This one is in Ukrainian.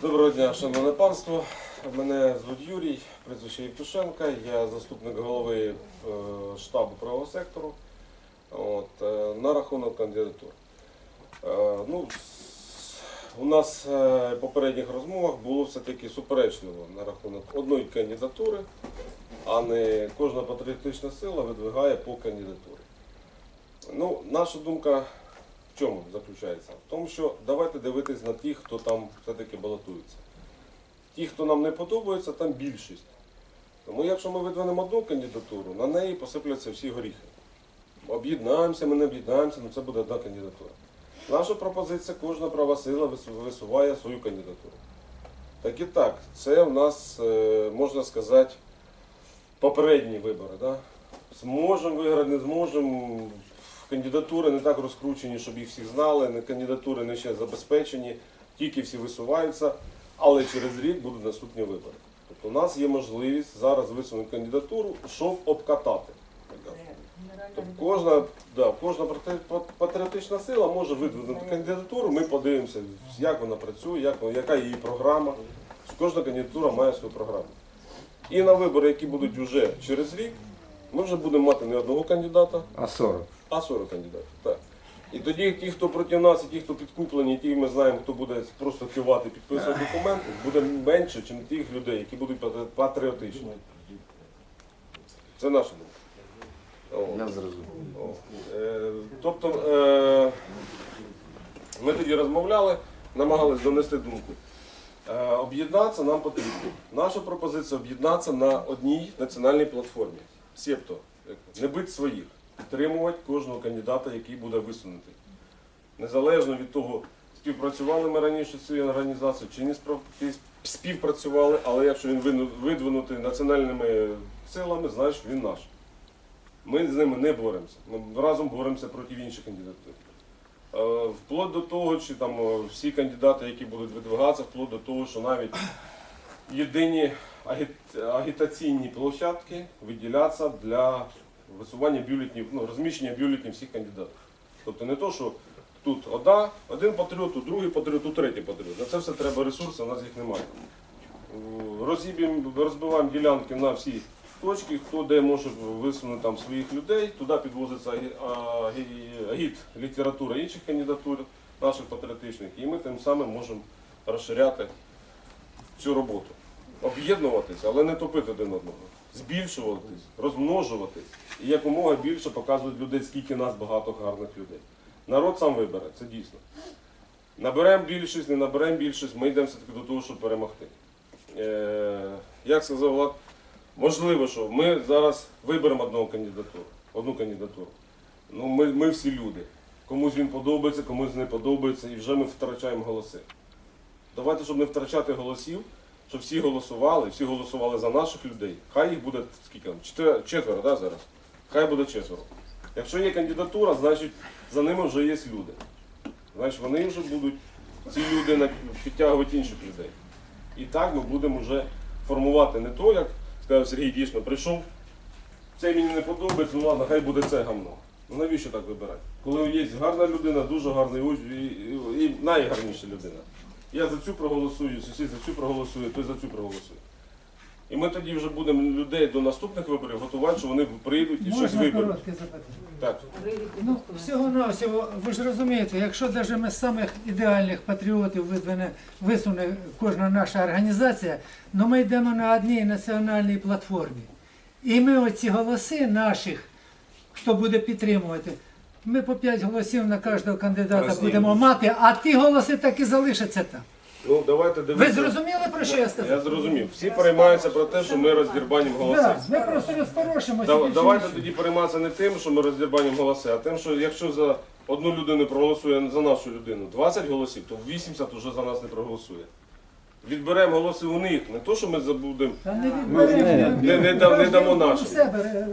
Доброго дня, шановне панство. Мене звуть Юрій, прізвище Євтушенка. Я заступник голови е, штабу правого сектору. От, е, на рахунок кандидатур. Е, ну, у нас в попередніх розмовах було все-таки суперечливо на рахунок одної кандидатури, а не кожна патріотична сила видвигає по кандидатурі. Ну, наша думка чому заключається? В тому, що давайте дивитись на тих, хто там все-таки балотується. Ті, хто нам не подобається, там більшість. Тому якщо ми видвинемо одну кандидатуру, на неї посипляться всі горіхи. Об'єднаємося, ми не об'єднаємося, але це буде одна кандидатура. Наша пропозиція, кожна права сила висуває свою кандидатуру. Так і так, це в нас, е, можна сказати, попередні вибори. Да? Зможемо виграти, не зможемо. Кандидатури не так розкручені, щоб їх всі знали, не кандидатури не ще забезпечені, тільки всі висуваються, але через рік будуть наступні вибори. Тобто у нас є можливість зараз висунути кандидатуру, щоб обкатати. Тобто кожна, да, кожна патріотична сила може видвинути кандидатуру, ми подивимося, як вона працює, як, яка її програма. Кожна кандидатура має свою програму. І на вибори, які будуть вже через рік, ми вже будемо мати не одного кандидата, А 40. А 40 кандидатів. Так. І тоді ті, хто проти нас, і ті, хто підкуплені, ті ми знаємо, хто буде просто кивати, підписувати документи, буде менше, ніж тих людей, які будуть патріотичні. Це наша думка. О. Я зрозумів. Е, Тобто е, ми тоді розмовляли, намагались донести думку. Е, Об'єднатися нам потрібно. Наша пропозиція об'єднатися на одній національній платформі. Себто, не бити своїх, підтримувати кожного кандидата, який буде висунутий. Незалежно від того, співпрацювали ми раніше з цією організацією чи не співпрацювали, але якщо він видвинутий національними силами, значить він наш. Ми з ними не боремося. Ми разом боремося проти інших кандидатур. Е, Вплоть до того, чи там е, всі кандидати, які будуть видвигатися, вплоть до того, що навіть єдині агітаційні площадки виділяться для висування бюлетнів, ну, розміщення бюлетнів всіх кандидатів. Тобто не то, що тут одна, один патріот, тут другий патріот, тут третій патріот. На це все треба ресурси, у нас їх немає. Е, Розіб'ємо, розбиваємо ділянки на всі точки, хто де може висунути там своїх людей, туди підвозиться агі- агі- агіт література інших кандидатур, наших патріотичних, і ми тим самим можемо розширяти цю роботу. Об'єднуватися, але не топити один одного. Збільшуватись, розмножуватись і якомога більше показувати людей, скільки нас багато гарних людей. Народ сам вибере, це дійсно. Наберемо більшість, не наберемо більшість, ми йдемо все-таки до того, щоб перемогти. Е, як сказав Влад, можливо, що ми зараз виберемо одного кандидатуру, одну кандидатуру. Ну, ми, ми всі люди. Комусь він подобається, комусь не подобається, і вже ми втрачаємо голоси. Давайте, щоб не втрачати голосів, щоб всі голосували, всі голосували за наших людей. Хай їх буде скільки там? Четверо, да, зараз? Хай буде четверо. Якщо є кандидатура, значить за ними вже є люди. Значить вони вже будуть, ці люди підтягувати інших людей. І так ми будемо вже формувати не то, як сказав Сергій дійсно, прийшов, це мені не подобається, ну ладно, хай буде це гамно. Ну навіщо так вибирати? Коли є гарна людина, дуже гарний і, і, і найгарніша людина. Я за цю проголосую, сусід за цю проголосує, той за цю проголосує. І ми тоді вже будемо людей до наступних виборів готувати, що вони прийдуть і щось Можна виберуть. коротке запитання? Так. Ну, всього навсього ви ж розумієте, якщо навіть ми з самих ідеальних патріотів видвине, висуне кожна наша організація, але ми йдемо на одній національній платформі. І ми оці голоси наших, хто буде підтримувати, ми по 5 голосів на кожного кандидата Розумію. будемо мати, а ті голоси так і залишаться там. Ну давайте Ви дивитися. зрозуміли, про що я сказав? Я зрозумів. Всі переймаються про те, що ми роздірбанимо голоси. Да, ми просто розпорошимося. Да- більше Давайте ніж- тоді перейматися не тим, що ми роздірбанимо голоси, а тим, що якщо за одну людину проголосує за нашу людину 20 голосів, то 80 вже за нас не проголосує. Відберемо голоси у них, не то, що ми забудемо. Та не відберемо, Не- не дам- не дамо Кожен нашим. у себе